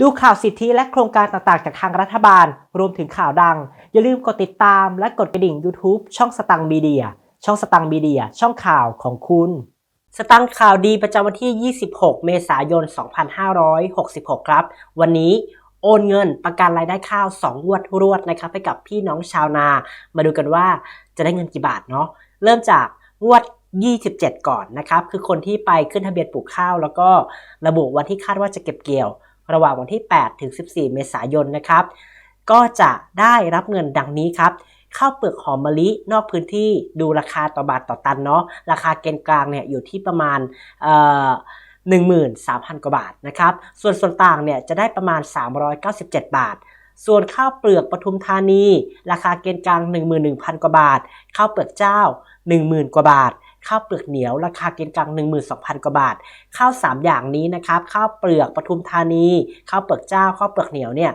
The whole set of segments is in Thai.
ดูข่าวสิทธิและโครงการต่างๆ จากทางรัฐบาล รวมถึงข่าวดัง อย่าลืมกดติดตามและกดกระดิ่ง YouTube ช่องสตังมีเดีย ช่องสตังมีเดีย ช่องข่าวของคุณ สตังข่าวดีประจำวันที่ 26 เมษายน 2566 ครับ วันนี้โอนเงินประกันรายได้ข้าว 2 งวดรวดนะครับให้กับพี่น้องชาวนา มาดูกันว่าจะได้เงินกี่บาทเนาะ เริ่มจากงวด27 ก่อนนะครับ คือคนที่ไปขึ้นทะเบียนปลูกข้าว แล้วก็ระบุวันที่คาดว่าจะเก็บเกี่ยว ระหว่างวันที่ 8 ถึง 14 เมษายนนะครับ ก็จะได้รับเงินดังนี้ครับข้าวเปลือกหอมมะลินอกพื้นที่ดูราคาต่อบาทต่อตันเนาะราคาเกณฑ์กลางเนี่ยอยู่ที่ประมาณเอ่อ13,000 กว่าบาทนะครับ ส่วนส่วนต่างเนี่ยจะได้ประมาณ 397 บาท ส่วนข้าวเปลือกปทุมธานี ราคาเกณฑ์กลาง 11,000 กว่าบาท ข้าวเปลือกเจ้า 10,000 กว่าบาท ข้าวเปลือกเหนียว ราคาเกณฑ์กลาง 12,000 กว่าบาท ข้าว 3 อย่างนี้นะครับ ข้าวเปลือกปทุมธานี ข้าวเปลือกเจ้า ข้าวเปลือกเหนียวเนี่ย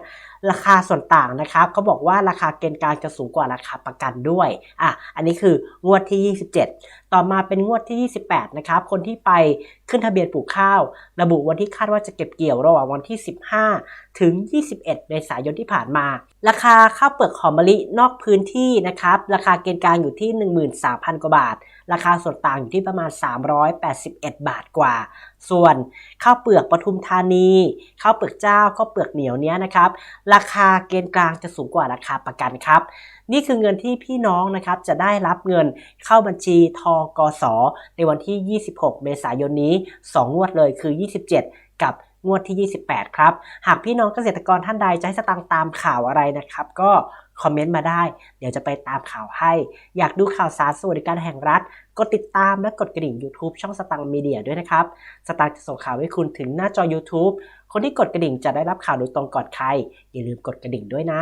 ราคาส่วนต่างนะครับเขาบอกว่าราคาเกณฑ์กลางจะสูงกว่าราคาประกันด้วยอะอันนี้คืองวดที่ 27 ต่อมาเป็นงวดที่ 28 นะครับ คนที่ไปขึ้นทะเบียนปลูกข้าว ระบุวันที่คาดว่าจะเก็บเกี่ยวระหว่างวันที่ 15 ถึง 21 เมษายนที่ผ่านมา ราคาข้าวเปลือกหอมมะลินอกพื้นที่นะครับ ราคาเกณฑ์กลางอยู่ที่ 13,000 กว่าบาท ราคาส่วนต่างอยู่ที่ประมาณ 381 บาทกว่า ส่วนข้าวเปลือกปทุมธานี ข้าวเปลือกเจ้าข้าวเปลือกเหนียวเนี้ยนะครับราคาเกณฑ์กลางจะสูงกว่าราคาประกันครับ นี่คือเงินที่พี่น้องนะครับจะได้รับเงินเข้าบัญชีทกสในวันที่ 26 เมษายนนี้ 2 งวดเลยคือ 27 กับ งวดที่ 28 ครับ หากพี่น้องเกษตรกรท่านใดจะให้สตังค์ตามข่าวอะไรนะครับ ก็คอมเมนต์มาได้ เดี๋ยวจะไปตามข่าวให้ อยากดูข่าวสารสวัสดิการแห่งรัฐ กดติดตามและกดกระดิ่ง YouTube ช่องสตังมีเดียด้วยนะครับ สตังจะส่งข่าวให้คุณถึงหน้าจอ YouTube คนที่กดกระดิ่งจะได้รับข่าวโดยตรงก่อนใคร อย่าลืมกดกระดิ่งด้วยนะ